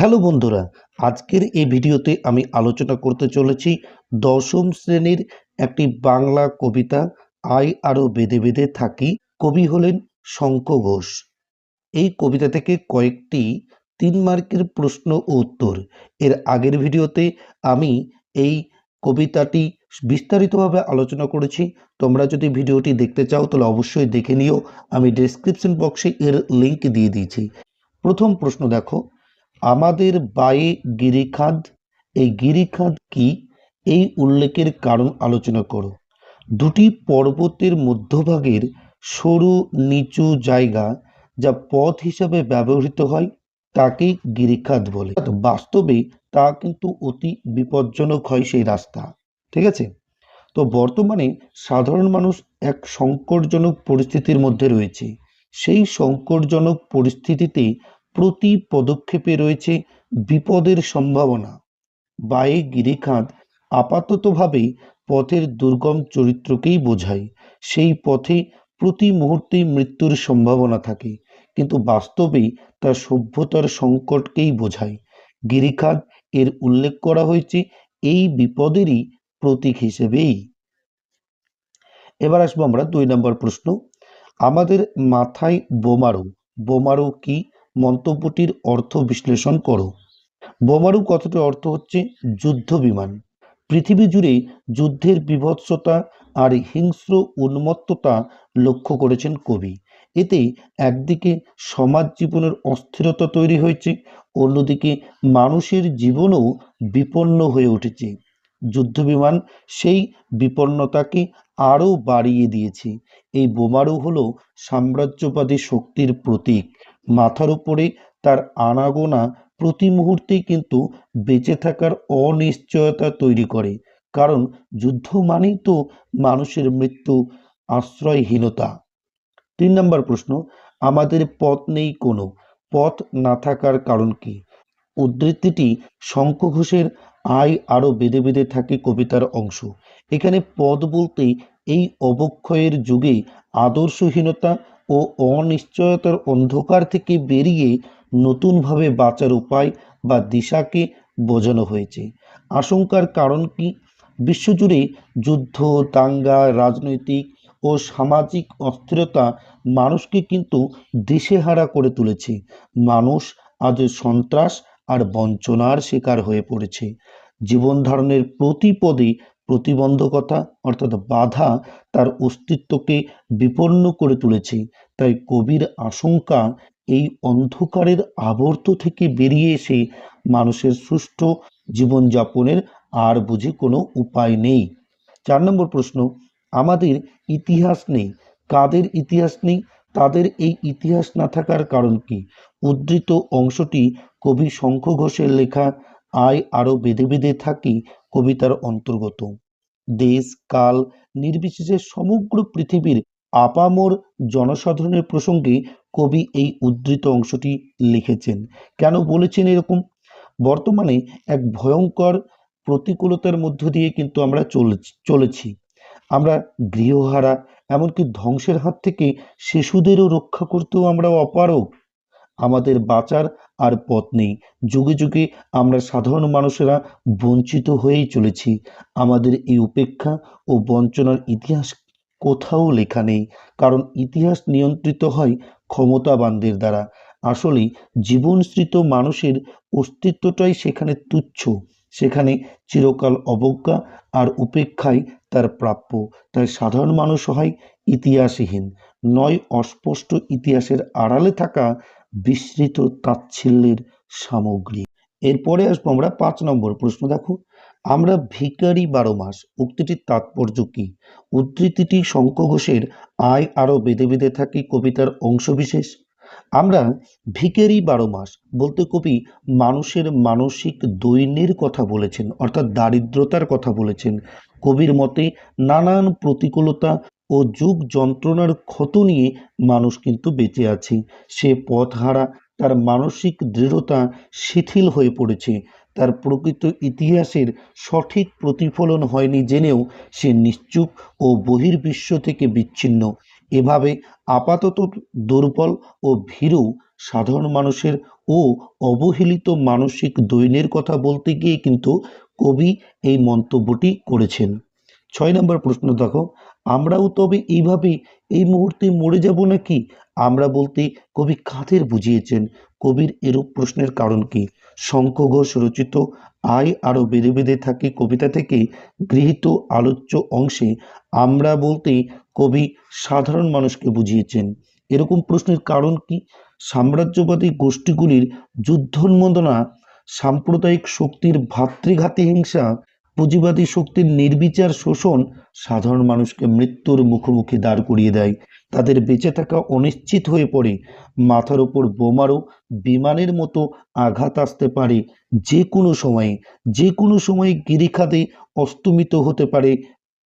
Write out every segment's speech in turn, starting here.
Hello বন্ধুরা, আজকের এই ভিডিওতে আমি আলোচনা করতে চলেছি দশম শ্রেণির একটি বাংলা কবিতা, আই আরও বেঁধে বেঁধে থাকি, কবি হলেন শঙ্খ ঘোষ। এই কবিতা থেকে কয়েকটি তিন মার্কের প্রশ্ন ও উত্তর। এর আগের ভিডিওতে আমি এই কবিতাটি বিস্তারিতভাবে আলোচনা করেছি। তোমরা যদি ভিডিওটি দেখতে চাও, তাহলে অবশ্যই দেখে নিও। আমি ডেসক্রিপশন বক্সে এর লিংক দিয়ে দিয়েছি। প্রথম প্রশ্ন দেখো আমাদের বায়ে গিরিখাদ, এই গিরিখাদ কি? এই উল্লেখের কারণ আলোচনা করো। দুটি পর্বতের মধ্যভাগের সরু নিচু জায়গা যা পথ হিসাবে ব্যবহৃত হয় তাকেই গিরিখাদ বলে। বাস্তবে তা কিন্তু অতি বিপজ্জনক হয় সেই রাস্তা, ঠিক আছে? তো বর্তমানে সাধারণ মানুষ এক সংকটজনক পরিস্থিতির মধ্যে রয়েছে। সেই সংকটজনক পরিস্থিতিতে প্রতি পদক্ষেপে রয়েছে বিপদের সম্ভাবনা। বায়ে গিরিখাত আপাততভাবে পথের দুর্গম চরিত্রকেই বোঝায়। সেই পথে প্রতি মুহূর্তেই মৃত্যুর সম্ভাবনা থাকে, কিন্তু বাস্তবে তা সভ্যতার সংকটকেই বোঝায়। গিরিখাত এর উল্লেখ করা হয়েছে এই বিপদেরই প্রতীক হিসেবেই। এবার আসব আমরা দুই নম্বর প্রশ্ন। আমাদের মাথায় বোমারু বোমারু কি? মন্তব্যটির অর্থ বিশ্লেষণ করো। বোমারু কথাটির অর্থ হচ্ছে যুদ্ধ বিমান? পৃথিবী জুড়ে যুদ্ধের বিভৎসতা আর হিংস্র উন্মত্ততা লক্ষ্য করেছেন কবি। এতে একদিকে সমাজ জীবনের অস্থিরতা তৈরি হয়েছে, অন্যদিকে মানুষের জীবনও বিপন্ন হয়ে উঠেছে। যুদ্ধবিমান সেই বিপন্নতাকে আরও বাড়িয়ে দিয়েছে। এই বোমারু হলো সাম্রাজ্যবাদী শক্তির প্রতীক। মাথার উপরে তার আনাগোনা প্রতি মুহূর্তেই কিন্তু বেঁচে থাকার অনিশ্চয়তা তৈরি করে। কারণ যুদ্ধ মানেই তো মানুষের মৃত্যু, আশ্রয়হীনতা। তিন নম্বর প্রশ্ন, আমাদের পথ নেই কোনো। পথ না থাকার কারণ কি? উদ্ধৃতিটি শঙ্খ ঘোষের আয় আরও বেঁধে বেঁধে থাকে কবিতার অংশ। এখানে পদ বলতে এই অবক্ষয়ের যুগে আদর্শহীনতা ও অনিশ্চয়তার অন্ধকার থেকে বেরিয়ে নতুনভাবে বাঁচার উপায় বা দিশাকে বোঝানো হয়েছে। আশঙ্কার কারণ কি? বিশ্বজুড়ে যুদ্ধ, দাঙ্গা, রাজনৈতিক ও সামাজিক অস্থিরতা মানুষকে কিন্তু দিশেহারা করে তুলেছে। মানুষ আজ সন্ত্রাস আর বঞ্চনার শিকার হয়ে পড়েছে। জীবন ধারণের প্রতি পদে প্রতিবন্ধকতা, অর্থাৎ বাধা তার অস্তিত্বকে বিপন্ন করে তুলেছে। তাই কবির আশঙ্কা এই অন্ধকারের আবর্ত থেকে বেরিয়ে এসে মানুষের সুষ্ঠু জীবনযাপনের আর বুঝি কোনো উপায় নেই। চার নম্বর প্রশ্ন, আমাদের ইতিহাস নেই। কাদের ইতিহাস নেই? তাদের এই ইতিহাস না থাকার কারণ কি? উদ্ধৃত অংশটি কবি শঙ্খ ঘোষের লেখা, আয় আরও বেঁধে বেঁধে থাকি কবিতার অন্তর্গত। দেশ, কাল নির্বিশেষে সমগ্র পৃথিবীর আপামর জনসাধারণের প্রসঙ্গে কবি এই উদ্ধৃত অংশটি লিখেছেন। কেন বলেছেন এরকম? বর্তমানে এক ভয়ঙ্কর প্রতিকূলতার মধ্য দিয়ে কিন্তু আমরা চলেছি। আমরা গৃহহারা, এমনকি ধ্বংসের হাত থেকে শিশুদেরও রক্ষা করতেও আমরা অপারগ। আমাদের বাঁচার আর পথ নেই। যুগে যুগে আমরা সাধারণ মানুষেরা বঞ্চিত হয়েই চলেছি। আমাদের এই উপেক্ষা ও বঞ্চনার ইতিহাস কোথাও লেখা নেই, কারণ ইতিহাস নিয়ন্ত্রিত হয় ক্ষমতাবানদের দ্বারা। আসলে জীবনশ্রিত মানুষের অস্তিত্বটাই সেখানে তুচ্ছ। সেখানে চিরকাল অবজ্ঞা আর উপেক্ষাই তার প্রাপ্য। তাই সাধারণ মানুষ হয় ইতিহাসহীন, নয় অস্পষ্ট ইতিহাসের আড়ালে থাকা বিস্মৃত তাচ্ছিল্যের সামগ্রী। এরপরে আসব আমরা পাঁচ নম্বর প্রশ্ন। দেখো, আমরা ভিকারি বারো মাস, উক্তিটির তাৎপর্য কি? উদ্ধৃতিটি শঙ্খ ঘোষের আয় আরও বেঁধে বেঁধে থাকি কবিতার অংশবিশেষ। আমরা ভিকারি বারো মাস বলতে কবি মানুষের মানসিক দৈন্যের কথা বলেছেন, অর্থাৎ দারিদ্রতার কথা বলেছেন। কবির মতে নানান প্রতিকূলতা ও যুগ যন্ত্রণার ক্ষত নিয়ে মানুষ কিন্তু বেঁচে আছে। সে পথ হারা তার মানসিক দৃঢ়তা শিথিল হয়ে পড়েছে। তার প্রকৃত ইতিহাসের সঠিক প্রতিফলন হয়নি জেনেও সে নিশ্চুপ ও বহির্বিশ্ব থেকে বিচ্ছিন্ন। এভাবে আপাতত দুর্বল ও ভীরু সাধারণ মানুষের ও অবহেলিত মানসিক দৈন্যের কথা বলতে গিয়ে কিন্তু কবি এই মন্তব্যটি করেছেন। ছয় নম্বর প্রশ্ন দেখো। আমরাও তবে এইভাবে এই মুহূর্তে মরে যাব নাকি? আমরা বলতে কবি কাদের বুঝিয়েছেন। কবির এরূপ প্রশ্নের কারণ কি? শঙ্খ ঘোষ রচিত আয় আরও বেড়ে বেঁধে থাকে কবিতা থেকে গৃহীত আলোচ্য অংশে। আমরা বলতে কবি সাধারণ মানুষকে বুঝিয়েছেন। এরকম প্রশ্নের কারণ কি? সাম্রাজ্যবাদী গোষ্ঠীগুলির যুদ্ধোন্মোদনা, সাম্প্রদায়িক শক্তির ভাতৃঘাতী হিংসা পুঁজিবাদী শক্তির নির্বিচার শোষণ সাধারণ মানুষকে মৃত্যুর মুখোমুখি দাঁড় করিয়ে দেয়। তাদের বেঁচে থাকা অনিশ্চিত হয়ে পড়ে। মাথার ওপর বোমারও বিমানের মতো আঘাত আসতে পারে। যে কোনো সময়ে, যে কোনো সময়ে গিরিখাদে অস্তমিত হতে পারে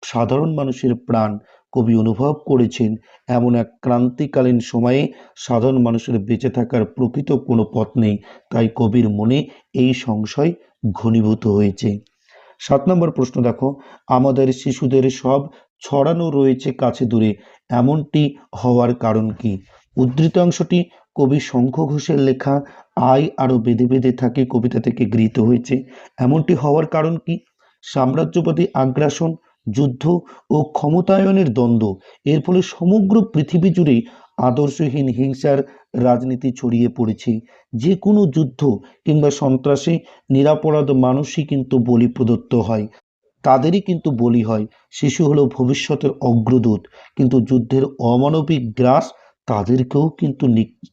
সাধারণ মানুষের প্রাণ। কবি অনুভব করেছেন, এমন এক ক্রান্তিকালীন সময়ে সাধারণ মানুষের বেঁচে থাকার প্রকৃত কোনো পথ নেই। তাই কবির মনে এই সংশয় ঘনীভূত হয়েছে। সাত নম্বর প্রশ্ন দেখো, আমাদের শিশুদের সব ছড়ানো রয়েছে কাছে দূরে, এমনটি হওয়ার কারণ কি? উদ্ধৃতাংশটি কবি শঙ্খ ঘোষের লেখা, আয় আরও বেঁধে বেঁধে থাকে কবিতা থেকে গৃহীত হয়েছে, এমনটি হওয়ার কারণ কি? সাম্রাজ্যবাদী আগ্রাসন, যুদ্ধ ও ক্ষমতায়নের দ্বন্দ্ব, এর ফলে সমগ্র পৃথিবী জুড়ে আদর্শহীন হিংসার রাজনীতি ছড়িয়ে পড়েছে। যে কোনো যুদ্ধ কিংবা সন্ত্রাসে নিরাপরাধ মানুষই কিন্তু বলি প্রদত্ত হয়। তাদেরই কিন্তু বলি হয়, শিশু হলো ভবিষ্যতের অগ্রদূত। কিন্তু যুদ্ধের অমানবিক গ্রাস তাদেরকেও কিন্তু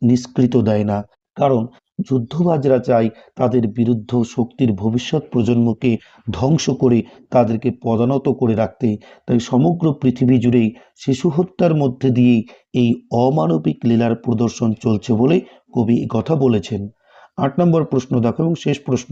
নিষ্কৃত দেয় না। কারণ যুদ্ধবাজরা চায় তাদের বিরুদ্ধ শক্তির ভবিষ্যৎ প্রজন্মকে ধ্বংস করে তাদেরকে পদানত করে রাখতে। তাই সমগ্র পৃথিবী জুড়েই শিশু হত্যার মধ্যে দিয়েই এই অমানবিক লীলার প্রদর্শন চলছে বলে কবি কথা বলেছেন। আট নম্বর প্রশ্ন দেখো এবং শেষ প্রশ্ন,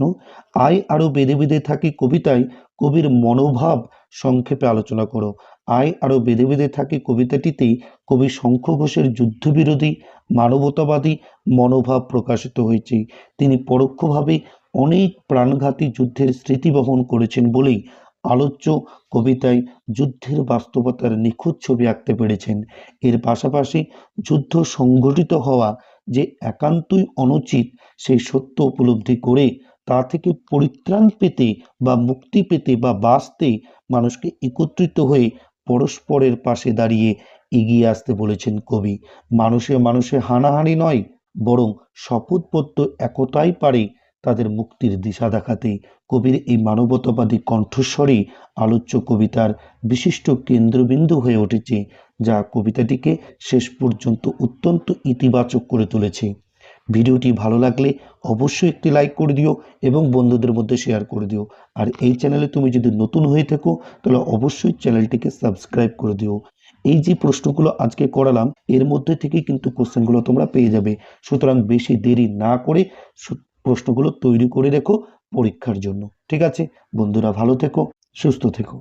আয় আরও বেঁধে বেঁধে থাকে কবিতায়, কবির মনোভাব সংক্ষেপে আলোচনা করো। আয় আরও বেঁধে বেঁধে থাকে কবিতাটিতেই। কবি শঙ্খ ঘোষের যুদ্ধবিরোধী, মানবতাবাদী মনোভাব প্রকাশিত হয়েছে। তিনি পরোক্ষভাবে অনেক প্রাণঘাতী যুদ্ধের স্মৃতি বহন করেছেন বলেই আলোচ্য কবিতায় যুদ্ধের বাস্তবতার নিখুঁত ছবি আঁকতে পেরেছেন। এর পাশাপাশি যুদ্ধ সংঘটিত হওয়া যে একান্তই অনুচিত সেই সত্য উপলব্ধি করে তা থেকে পরিত্রাণ পেতে বা মুক্তি পেতে বা বাঁচতে মানুষকে একত্রিত হয়ে পরস্পরের পাশে দাঁড়িয়ে এগিয়ে আসতে বলেছেন কবি। মানুষে মানুষে হানাহানি নয়, বরং শপথবদ্ধ একতাই পারে তাদের মুক্তির দিশা দেখাতে। কবির এই মানবতাবাদী কণ্ঠস্বরেই আলোচ্য কবিতার বিশিষ্ট কেন্দ্রবিন্দু হয়ে উঠেছে, যা কবিতাটিকে শেষ পর্যন্ত অত্যন্ত ইতিবাচক করে তুলেছে। ভিডিওটি ভালো লাগলে অবশ্যই একটি লাইক করে দিও এবং বন্ধুদের মধ্যে শেয়ার করে দিও। আর এই চ্যানেলে তুমি যদি নতুন হয়ে থাকো, তাহলে অবশ্যই চ্যানেলটিকে সাবস্ক্রাইব করে দিও। এই যে প্রশ্নগুলো আজকে করালাম, এর মধ্যে থেকে কিন্তু কোশ্চেনগুলো তোমরা পেয়ে যাবে। সুতরাং বেশি দেরি না করে প্রশ্নগুলো তৈরি করে রেখো পরীক্ষার জন্য। ঠিক আছে? বন্ধুরা ভালো থেকো, সুস্থ থেকো।